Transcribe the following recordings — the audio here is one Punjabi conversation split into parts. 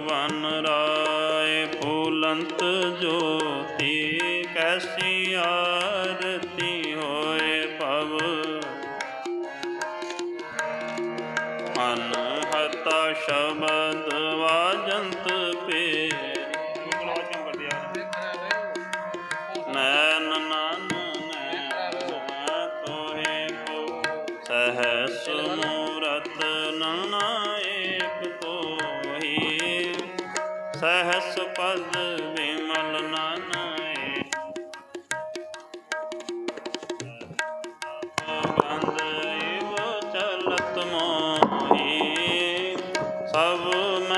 वन राय फूलंत ज्योति कैसी आरती होए पव मन हता शब्द वाजंत अब मैं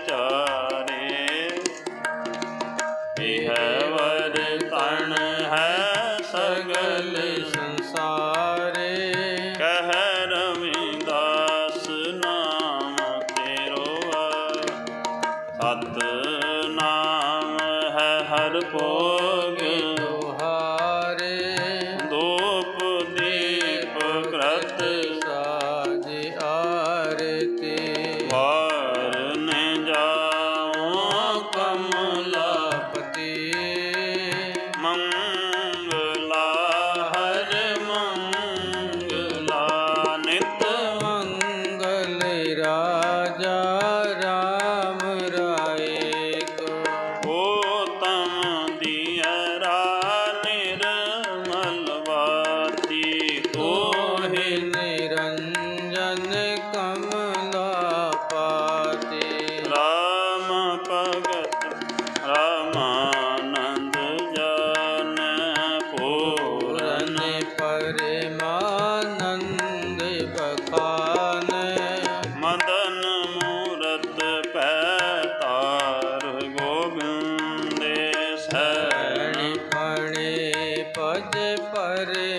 চল रे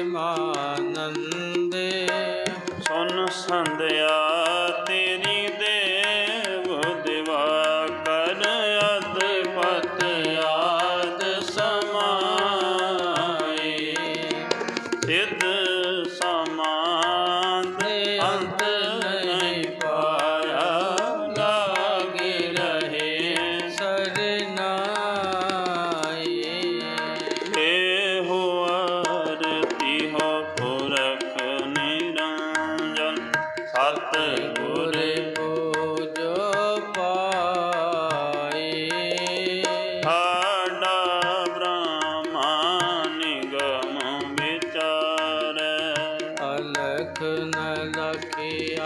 ਲਖ ਨ ਲਖਿਆ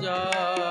ਜਾ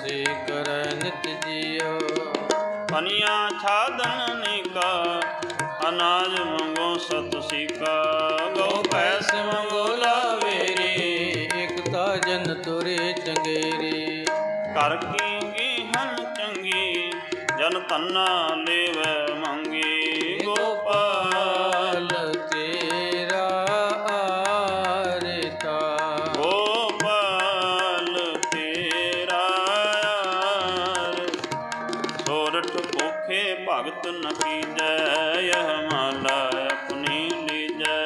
ਸੇ ਕਰੈ ਨਿਤ ਜੀਉ ਪਨੀਆ ਛਾਦਨ ਨਿਕਾ ਅਨਾਜ ਮੰਗੋ ਸਤ ਸਿਕਾ। ਗੋ ਪੈਸ ਮੰਗੋ ਲਾਵੇਰੀ ਇਕਤਾ ਜਨ ਤੁਰੇ ਚੰਗੇਰੀ ਕਰ ਕੀ ਗੀਹਨ ਚੰਗੀ ਜਨ ਤੰਨਾ ਲੇਵੈ ਭਗਤ ਨ ਕੀਜੈ ਯਹ ਮਾਲਾ ਆਪਣੀ ਲੀਜੈ।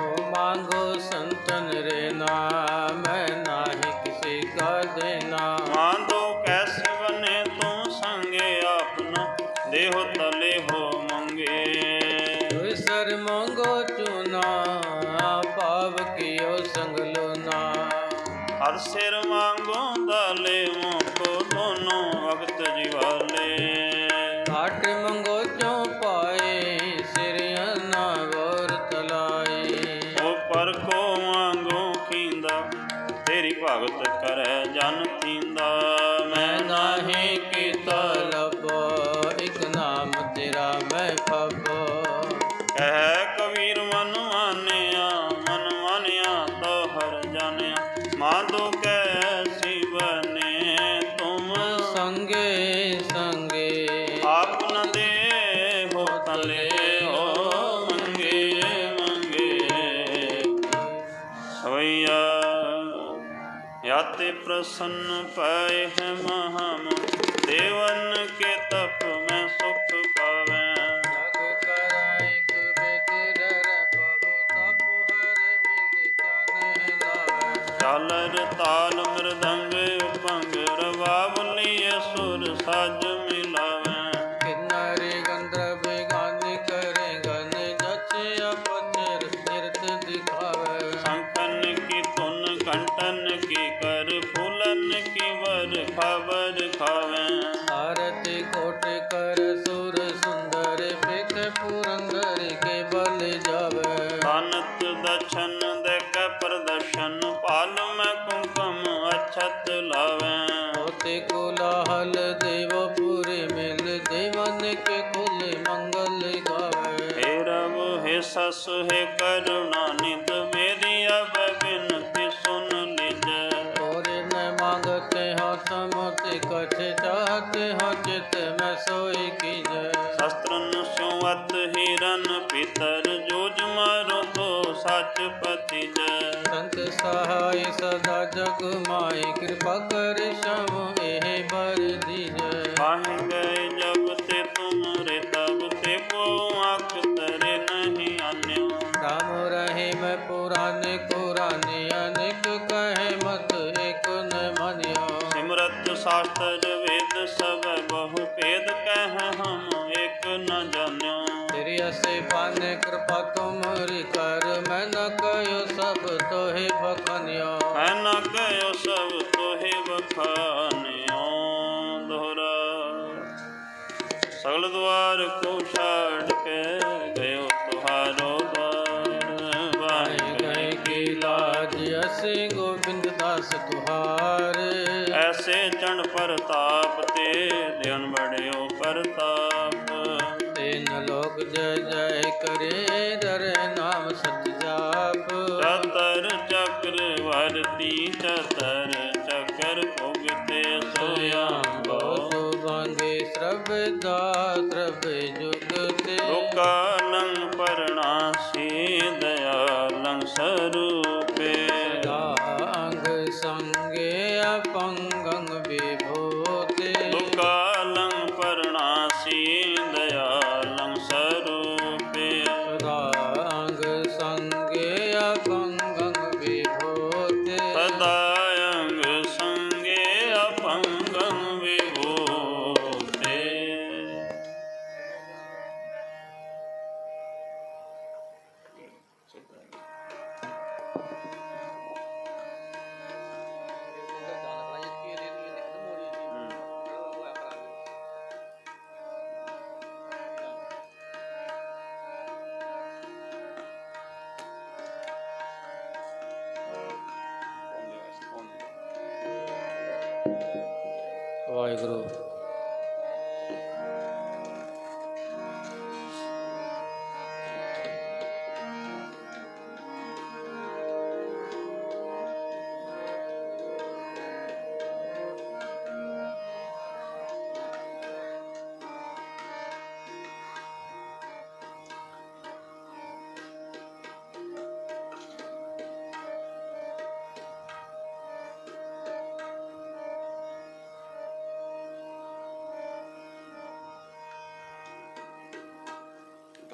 ਓ ਮੰਗੋ ਸੰਤਨ ਰੇ ਨਾਮ ਮੈਂ ਨਾਹੀ ਕਿਸੇ ਕਾ ਦੇਨਾ ਮਾਂਦੋ ਕੈਸੇ ਬਨੇ ਤੂੰ ਸੰਗੇ ਆਪਨਾ ਦੇਹੋ ਤਲੇ ਹੋ ਮੰਗੇ। ਤੁਇ ਸਰ ਮੰਗੋ ਚੁਨਾ ਪਾਵ ਕੀਓ ਸੰਗ ਲੋਨਾ ਹਰ ਸਿਰ ਮੰਗੋ ਦਲੇ ਮੋਕੋ ਤੇ ਪ੍ਰਸੰਨ ਪਏ ਹੈ ਮਹਾਮ ਦੇਵਨ ਕੇ ਤਪ ਮੈਂ ਸੁਖ ਸਸ ਹੈ ਕਰੁਣਾ ਨਿੰਦ ਮੇਰੀ ਅਬ ਬਿਨਤੀ ਸੁਨ ਲਿਜ ਹੋਰੇ ਮੈਂ ਮੰਗਤੇ ਹਾਂ ਸਮਤੇ ਕਛ ਚਾਹਤੇ ਹਾਂ ਚਿਤ ਮੈਂ ਸੋਈ ਕੀਜ ਸ਼ਸਤਰਨ ਸੁਵਤ ਹਿਰਨ ਪਿਤਰ ਜੋਜ ਮਾਰੋ ਕੋ ਸੱਚ ਪਤੀ ਜੈ ਸੰਤ ਸਹਾਈ ਸਦਾ ਜਗ ਮਾਈ ਕਿਰਪਾ ਕਰਿ ਸ਼ਮ ਇਹ पाने कृपा तुमरी कर मैं न कयो सब तोहे बखनियो मैं न गयो सब तोहे बखानियो दोहरा सगल द्वार को छाड़ के गयो तुहारो द्वार आए वाहे गए की लाज असे गोविंद दास तुहारे ऐसे चण प्रताप ते ध्यान बड़ियो प्रताप तेन ਜੈ ਜੈ ਕਰੇ ਦਰ ਨਾਮ ਸਤ ਜਾਪ। ਸਤਰ ਚੱਕਰ ਵਰਤ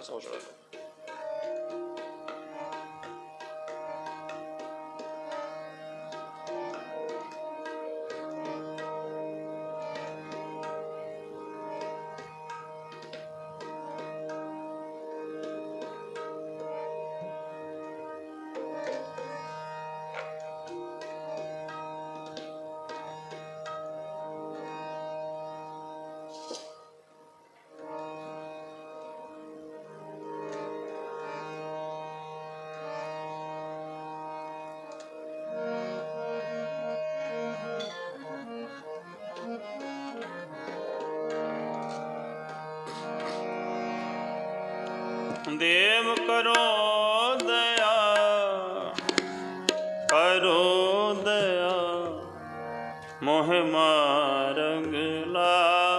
Bonjour. ਕਰੋ ਦਇਆ ਕਰੋ ਦਇਆ। ਮੋਹ ਮਾਰਗ ਲਾਵੋ